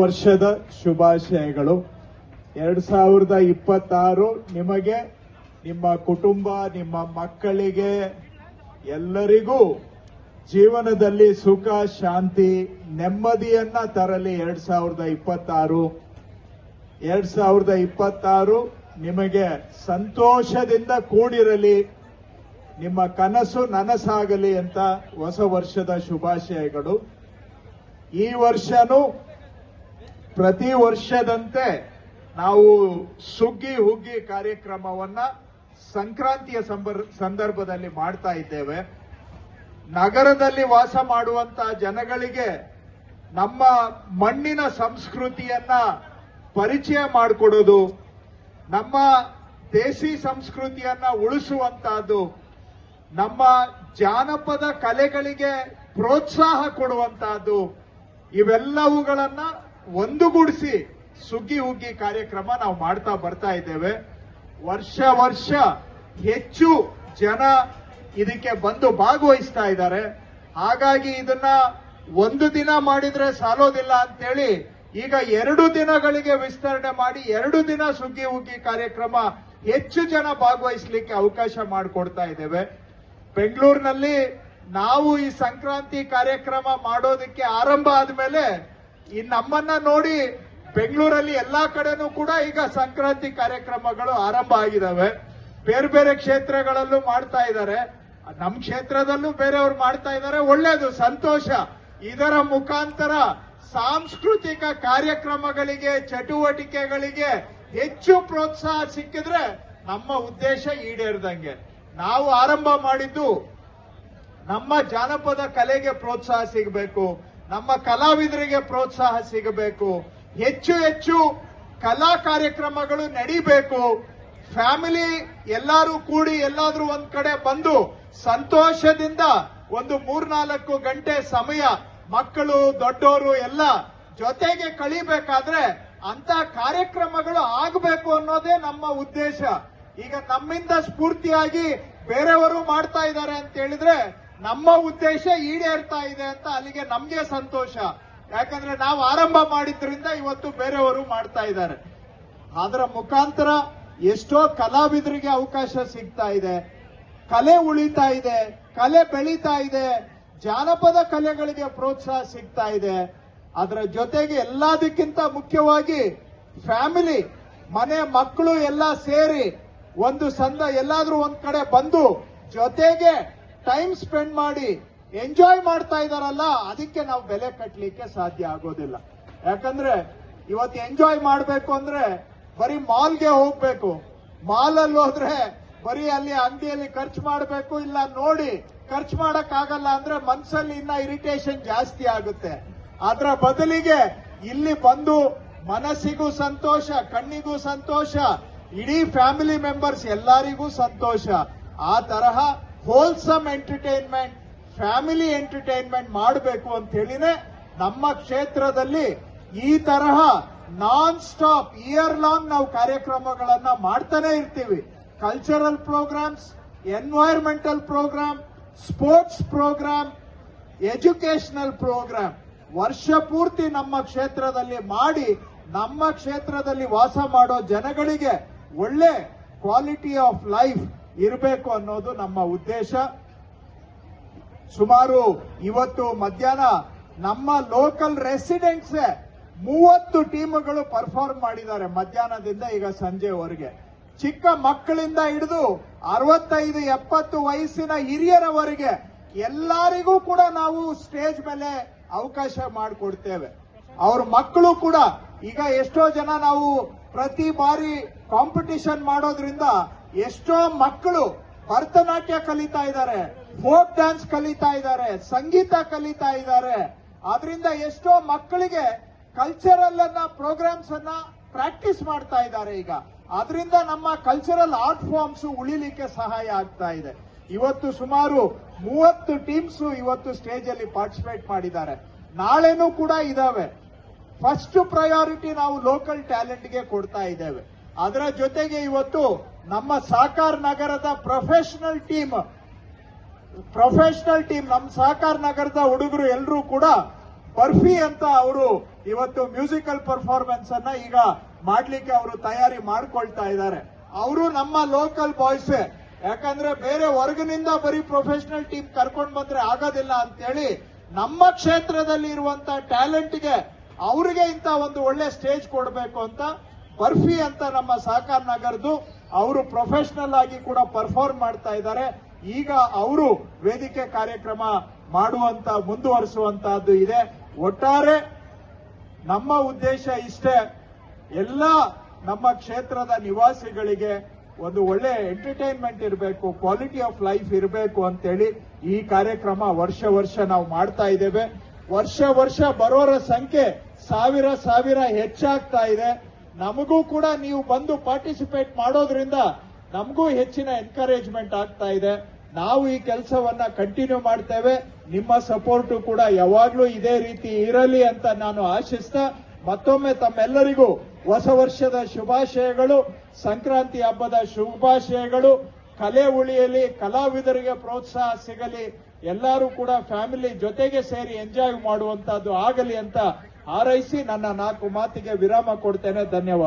ವರ್ಷದ ಶುಭಾಶಯಗಳು. ಎರಡ್ ಸಾವಿರದ ಇಪ್ಪತ್ತಾರು ನಿಮಗೆ, ನಿಮ್ಮ ಕುಟುಂಬ, ನಿಮ್ಮ ಮಕ್ಕಳಿಗೆ ಎಲ್ಲರಿಗೂ ಜೀವನದಲ್ಲಿ ಸುಖ, ಶಾಂತಿ, ನೆಮ್ಮದಿಯನ್ನ ತರಲಿ ಎರಡ್ ಸಾವಿರದ ಇಪ್ಪತ್ತಾರು. ಎರಡ್ ಸಾವಿರದ ಇಪ್ಪತ್ತಾರು ನಿಮಗೆ ಸಂತೋಷದಿಂದ ಕೂಡಿರಲಿ, ನಿಮ್ಮ ಕನಸು ನನಸಾಗಲಿ ಅಂತ ಹೊಸ ವರ್ಷದ ಶುಭಾಶಯಗಳು. ಈ ವರ್ಷನೂ ಪ್ರತಿ ವರ್ಷದಂತೆ ನಾವು ಸುಗ್ಗಿ ಹುಗ್ಗಿ ಕಾರ್ಯಕ್ರಮವನ್ನ ಸಂಕ್ರಾಂತಿಯ ಸಂದರ್ಭದಲ್ಲಿ ಮಾಡ್ತಾ ಇದ್ದೇವೆ. ನಗರದಲ್ಲಿ ವಾಸ ಮಾಡುವಂತ ಜನಗಳಿಗೆ ನಮ್ಮ ಮಣ್ಣಿನ ಸಂಸ್ಕೃತಿಯನ್ನ ಪರಿಚಯ ಮಾಡಿಕೊಡೋದು, ನಮ್ಮ ದೇಸಿ ಸಂಸ್ಕೃತಿಯನ್ನ ಉಳಿಸುವಂತಹದ್ದು, ನಮ್ಮ ಜಾನಪದ ಕಲೆಗಳಿಗೆ ಪ್ರೋತ್ಸಾಹ ಕೊಡುವಂತಹದ್ದು, ಇವೆಲ್ಲವುಗಳನ್ನ ಒಂದುಗೂಡಿಸಿ ಸುಗ್ಗಿ ಹುಗ್ಗಿ ಕಾರ್ಯಕ್ರಮ ನಾವು ಮಾಡ್ತಾ ಬರ್ತಾ ಇದ್ದೇವೆ. ವರ್ಷ ವರ್ಷ ಹೆಚ್ಚು ಜನ ಇದಕ್ಕೆ ಬಂದು ಭಾಗವಹಿಸ್ತಾ ಇದ್ದಾರೆ. ಹಾಗಾಗಿ ಇದನ್ನ ಒಂದು ದಿನ ಮಾಡಿದ್ರೆ ಸಾಲೋದಿಲ್ಲ ಅಂತೇಳಿ ಈಗ ಎರಡು ದಿನಗಳಿಗೆ ವಿಸ್ತರಣೆ ಮಾಡಿ ಎರಡು ದಿನ ಸುಗ್ಗಿ ಹುಗ್ಗಿ ಕಾರ್ಯಕ್ರಮ ಹೆಚ್ಚು ಜನ ಭಾಗವಹಿಸಲಿಕ್ಕೆ ಅವಕಾಶ ಮಾಡಿಕೊಡ್ತಾ ಇದ್ದೇವೆ. ಬೆಂಗಳೂರಿನಲ್ಲಿ ನಾವು ಈ ಸಂಕ್ರಾಂತಿ ಕಾರ್ಯಕ್ರಮ ಮಾಡೋದಕ್ಕೆ ಆರಂಭ ಆದ್ಮೇಲೆ ಈ ನಮ್ಮನ್ನ ನೋಡಿ ಬೆಂಗಳೂರಲ್ಲಿ ಎಲ್ಲಾ ಕಡೆನೂ ಕೂಡ ಈಗ ಸಂಕ್ರಾಂತಿ ಕಾರ್ಯಕ್ರಮಗಳು ಆರಂಭ ಆಗಿದಾವೆ. ಬೇರೆ ಬೇರೆ ಕ್ಷೇತ್ರಗಳಲ್ಲೂ ಮಾಡ್ತಾ ಇದ್ದಾರೆ ನಮ್ಮ ಕ್ಷೇತ್ರದಲ್ಲೂ ಬೇರೆಯವ್ರು ಮಾಡ್ತಾ ಇದ್ದಾರೆ ಒಳ್ಳೇದು, ಸಂತೋಷ. ಇದರ ಮುಖಾಂತರ ಸಾಂಸ್ಕೃತಿಕ ಕಾರ್ಯಕ್ರಮಗಳಿಗೆ, ಚಟುವಟಿಕೆಗಳಿಗೆ ಹೆಚ್ಚು ಪ್ರೋತ್ಸಾಹ ಸಿಕ್ಕಿದ್ರೆ ನಮ್ಮ ಉದ್ದೇಶ ಈಡೇರ್ದಂಗೆ. ನಾವು ಆರಂಭ ಮಾಡಿದ್ದು ನಮ್ಮ ಜಾನಪದ ಕಲೆಗೆ ಪ್ರೋತ್ಸಾಹ ಸಿಗಬೇಕು. ನಮ್ಮ ಕಲಾವಿದರಿಗೆ ಪ್ರೋತ್ಸಾಹ ಸಿಗಬೇಕು. ಹೆಚ್ಚು ಹೆಚ್ಚು ಕಲಾ ಕಾರ್ಯಕ್ರಮಗಳು ನಡಿಬೇಕು. ಫ್ಯಾಮಿಲಿ ಎಲ್ಲರೂ ಕೂಡಿ ಎಲ್ಲಾದರೂ ಒಂದ್ ಕಡೆ ಬಂದು ಸಂತೋಷದಿಂದ ಒಂದು ಮೂರ್ನಾಲ್ಕು ಗಂಟೆ ಸಮಯ ಮಕ್ಕಳು ದೊಡ್ಡವರು ಎಲ್ಲ ಜೊತೆಗೆ ಕಳಿಬೇಕಾದ್ರೆ ಅಂತ ಕಾರ್ಯಕ್ರಮಗಳು ಆಗಬೇಕು ಅನ್ನೋದೇ ನಮ್ಮ ಉದ್ದೇಶ. ಈಗ ನಮ್ಮಿಂದ ಸ್ಫೂರ್ತಿಯಾಗಿ ಬೇರೆಯವರು ಮಾಡ್ತಾ ಇದ್ದಾರೆ ಅಂತ ಹೇಳಿದ್ರೆ ನಮ್ಮ ಉದ್ದೇಶ ಈಡೇರ್ತಾ ಇದೆ ಅಂತ ಅಲ್ಲಿಗೆ ನಮ್ಗೆ ಸಂತೋಷ. ಯಾಕಂದ್ರೆ ನಾವು ಆರಂಭ ಮಾಡಿದ್ರಿಂದ ಇವತ್ತು ಬೇರೆಯವರು ಮಾಡ್ತಾ ಇದ್ದಾರೆ. ಅದರ ಮುಖಾಂತರ ಎಷ್ಟೋ ಕಲಾವಿದರಿಗೆ ಅವಕಾಶ ಸಿಗ್ತಾ ಇದೆ. ಕಲೆ ಉಳಿತಾ ಇದೆ, ಕಲೆ ಬೆಳೀತಾ ಇದೆ, ಜಾನಪದ ಕಲೆಗಳಿಗೆ ಪ್ರೋತ್ಸಾಹ ಸಿಗ್ತಾ ಇದೆ. ಅದರ ಜೊತೆಗೆ ಎಲ್ಲದಕ್ಕಿಂತ ಮುಖ್ಯವಾಗಿ ಫ್ಯಾಮಿಲಿ, ಮನೆ ಮಕ್ಕಳು ಎಲ್ಲ ಸೇರಿ ಒಂದು ಸಂದ ಎಲ್ಲಾದ್ರೂ ಒಂದ್ ಕಡೆ ಬಂದು ಜೊತೆಗೆ ಟೈಮ್ ಸ್ಪೆಂಡ್ ಮಾಡಿ ಎಂಜಾಯ್ ಮಾಡ್ತಾ ಇದಾರಲ್ಲ, ಅದಕ್ಕೆ ನಾವು ಬೆಲೆ ಕಟ್ಟಲಿಕ್ಕೆ ಸಾಧ್ಯ ಆಗೋದಿಲ್ಲ. ಯಾಕಂದ್ರೆ ಇವತ್ತು ಎಂಜಾಯ್ ಮಾಡಬೇಕು ಅಂದ್ರೆ ಬರೀ ಮಾಲ್ಗೆ ಹೋಗ್ಬೇಕು. ಮಾಲ್ ಅಲ್ಲಿ ಹೋದ್ರೆ ಬರೀ ಅಲ್ಲಿ ಅಂಗಡಿಯಲ್ಲಿ ಖರ್ಚು ಮಾಡಬೇಕು, ಇಲ್ಲ ನೋಡಿ ಖರ್ಚು ಮಾಡಕ್ ಆಗಲ್ಲ ಅಂದ್ರೆ ಮನ್ಸಲ್ಲಿ ಇನ್ನ ಇರಿಟೇಷನ್ ಜಾಸ್ತಿ ಆಗುತ್ತೆ. ಅದರ ಬದಲಿಗೆ ಇಲ್ಲಿ ಬಂದು ಮನಸ್ಸಿಗೂ ಸಂತೋಷ, ಕಣ್ಣಿಗೂ ಸಂತೋಷ, ಇಡೀ ಫ್ಯಾಮಿಲಿ ಮೆಂಬರ್ಸ್ ಎಲ್ಲರಿಗೂ ಸಂತೋಷ. ಆ ತರಹ ಹೋಲ್ಸಮ್ ಎಂಟರ್ಟೈನ್ಮೆಂಟ್ ಫ್ಯಾಮಿಲಿ ಎಂಟರ್ಟೈನ್ಮೆಂಟ್ ಮಾಡಬೇಕು ಅಂತ ಹೇಳಿನೇ ನಮ್ಮ ಕ್ಷೇತ್ರದಲ್ಲಿ ಈ ತರಹ ನಾನ್ ಸ್ಟಾಪ್ ಇಯರ್ ಲಾಂಗ್ ನಾವು ಕಾರ್ಯಕ್ರಮಗಳನ್ನ ಮಾಡ್ತಾನೆ ಇರ್ತೀವಿ. Cultural programs environmental program sports program educational program ವರ್ಷ ಪೂರ್ತಿ ನಮ್ಮ ಕ್ಷೇತ್ರದಲ್ಲಿ ಮಾಡಿ ನಮ್ಮ ಕ್ಷೇತ್ರದಲ್ಲಿ ವಾಸ ಮಾಡೋ ಜನಗಳಿಗೆ ಒಳ್ಳೆ ಕ್ವಾಲಿಟಿ ಆಫ್ ಲೈಫ್ ಇರಬೇಕು ಅನ್ನೋದು ನಮ್ಮ ಉದ್ದೇಶ. ಸುಮಾರು ಇವತ್ತು ಮಧ್ಯಾಹ್ನ ನಮ್ಮ ಲೋಕಲ್ ರೆಸಿಡೆಂಟ್ಸ್ ಮೂವತ್ತು ಟೀಮ್ಗಳು ಪರ್ಫಾರ್ಮ್ ಮಾಡಿದ್ದಾರೆ ಮಧ್ಯಾಹ್ನದಿಂದ ಈಗ ಸಂಜೆವರೆಗೆ. ಚಿಕ್ಕ ಮಕ್ಕಳಿಂದ ಹಿಡಿದು ಅರವತ್ತೈದು, ಎಪ್ಪತ್ತು ವಯಸ್ಸಿನ ಹಿರಿಯರವರೆಗೆ ಎಲ್ಲರಿಗೂ ಕೂಡ ನಾವು ಸ್ಟೇಜ್ ಮೇಲೆ ಅವಕಾಶ ಮಾಡಿಕೊಡ್ತೇವೆ. ಅವ್ರ ಮಕ್ಕಳು ಕೂಡ ಈಗ ಎಷ್ಟೋ ಜನ ನಾವು ಪ್ರತಿ ಬಾರಿ ಕಾಂಪಿಟಿಷನ್ ಮಾಡೋದ್ರಿಂದ ಎಷ್ಟೋ ಮಕ್ಕಳು ಭರತನಾಟ್ಯ ಕಲಿತಾ ಇದ್ದಾರೆ, ಫೋಕ್ ಡ್ಯಾನ್ಸ್ ಕಲಿತಾ ಇದ್ದಾರೆ, ಸಂಗೀತ ಕಲಿತಾ ಇದ್ದಾರೆ. ಅದರಿಂದ ಎಷ್ಟೋ ಮಕ್ಕಳಿಗೆ ಕಲ್ಚರಲ್ ಅನ್ನ ಪ್ರೋಗ್ರಾಮ್ಸ್ ಅನ್ನ ಪ್ರಾಕ್ಟೀಸ್ ಮಾಡ್ತಾ ಇದ್ದಾರೆ ಈಗ. ಅದರಿಂದ ನಮ್ಮ ಕಲ್ಚರಲ್ ಆರ್ಟ್ ಫಾರ್ಮ್ಸ್ ಉಳಿಲಿಕ್ಕೆ ಸಹಾಯ ಆಗ್ತಾ ಇದೆ. ಇವತ್ತು ಸುಮಾರು ಮೂವತ್ತು ಟೀಮ್ಸ್ ಇವತ್ತು ಸ್ಟೇಜ್ ಅಲ್ಲಿ ಪಾರ್ಟಿಸಿಪೇಟ್ ಮಾಡಿದ್ದಾರೆ. ನಾಳೆನೂ ಕೂಡ ಇದಾವೆ. ಫಸ್ಟ್ ಪ್ರಯಾರಿಟಿ ನಾವು ಲೋಕಲ್ ಟ್ಯಾಲೆಂಟ್ಗೆ ಕೊಡ್ತಾ ಇದ್ದೇವೆ. ಅದರ ಜೊತೆಗೆ ಇವತ್ತು ನಮ್ಮ ಸಹಕಾರ ನಗರದ ಪ್ರೊಫೆಷನಲ್ ಟೀಮ್ ಪ್ರೊಫೆಷನಲ್ ಟೀಮ್ ನಮ್ಮ ಸಹಕಾರ ನಗರದ ಹುಡುಗರು ಎಲ್ಲರೂ ಕೂಡ ಬರ್ಫಿ ಅಂತ ಅವರು ಇವತ್ತು ಮ್ಯೂಸಿಕಲ್ ಪರ್ಫಾರ್ಮೆನ್ಸ್ ಅನ್ನ ಈಗ ಮಾಡ್ಲಿಕ್ಕೆ ಅವರು ತಯಾರಿ ಮಾಡ್ಕೊಳ್ತಾ ಇದ್ದಾರೆ. ಅವರು ನಮ್ಮ ಲೋಕಲ್ ಬಾಯ್ಸ್ ಯಾಕಂದ್ರೆ ಬೇರೆ ಹೊರಗಿನಿಂದ ಬರೀ ಪ್ರೊಫೆಷನಲ್ ಟೀಮ್ ಕರ್ಕೊಂಡು ಬಂದ್ರೆ ಆಗೋದಿಲ್ಲ ಅಂತೇಳಿ ನಮ್ಮ ಕ್ಷೇತ್ರದಲ್ಲಿ ಇರುವಂತ ಟ್ಯಾಲೆಂಟ್ಗೆ ಅವರಿಗೆ ಇಂತ ಒಂದು ಒಳ್ಳೆ ಸ್ಟೇಜ್ ಕೊಡಬೇಕು ಅಂತ ಬರ್ಫಿ ಅಂತ ನಮ್ಮ ಸಹಕಾರ ನಗರದು ಅವರು ಪ್ರೊಫೆಷನಲ್ ಆಗಿ ಕೂಡ ಪರ್ಫಾರ್ಮ್ ಮಾಡ್ತಾ ಇದ್ದಾರೆ. ಈಗ ಅವರು ವೇದಿಕೆ ಕಾರ್ಯಕ್ರಮ ಮಾಡುವಂತ, ಮುಂದುವರಿಸುವಂತಹದ್ದು ಇದೆ. ಒಟ್ಟಾರೆ ನಮ್ಮ ಉದ್ದೇಶ ಇಷ್ಟೇ, ಎಲ್ಲ ನಮ್ಮ ಕ್ಷೇತ್ರದ ನಿವಾಸಿಗಳಿಗೆ ಒಂದು ಒಳ್ಳೆ ಎಂಟರ್ಟೈನ್ಮೆಂಟ್ ಇರಬೇಕು ಕ್ವಾಲಿಟಿ ಆಫ್ ಲೈಫ್ ಇರಬೇಕು ಅಂತೇಳಿ ಈ ಕಾರ್ಯಕ್ರಮ ವರ್ಷ ವರ್ಷ ನಾವು ಮಾಡ್ತಾ ಇದ್ದೇವೆ. ವರ್ಷ ವರ್ಷ ಬರೋರ ಸಂಖ್ಯೆ ಸಾವಿರ ಸಾವಿರ ಹೆಚ್ಚಾಗ್ತಾ ಇದೆ. ನಮಗೂ ಕೂಡ ನೀವು ಬಂದು ಪಾರ್ಟಿಸಿಪೇಟ್ ಮಾಡೋದ್ರಿಂದ ನಮಗೂ ಹೆಚ್ಚಿನ ಎನ್ಕರೇಜ್ಮೆಂಟ್ ಆಗ್ತಾ ಇದೆ. ನಾವು ಈ ಕೆಲಸವನ್ನ ಕಂಟಿನ್ಯೂ ಮಾಡ್ತೇವೆ. ನಿಮ್ಮ ಸಪೋರ್ಟ್ ಕೂಡ ಯಾವಾಗ್ಲೂ ಇದೇ ರೀತಿ ಇರಲಿ ಅಂತ ನಾನು ಆಶಿಸ್ತಾ, ಮತ್ತೊಮ್ಮೆ ತಮ್ಮೆಲ್ಲರಿಗೂ ಹೊಸ ವರ್ಷದ ಶುಭಾಶಯಗಳು, ಸಂಕ್ರಾಂತಿ ಹಬ್ಬದ ಶುಭಾಶಯಗಳು. ಕಲೆ ಉಳಿಯಲಿ, ಕಲಾವಿದರಿಗೆ ಪ್ರೋತ್ಸಾಹ ಸಿಗಲಿ, ಎಲ್ಲರೂ ಕೂಡ ಫ್ಯಾಮಿಲಿ ಜೊತೆಗೆ ಸೇರಿ ಎಂಜಾಯ್ ಮಾಡುವಂತಹದ್ದು ಆಗಲಿ ಅಂತ ಹಾರೈಸಿ ನನ್ನ ನಾಲ್ಕು ಮಾತಿಗೆ ವಿರಾಮ ಕೊಡ್ತೇನೆ. ಧನ್ಯವಾದ.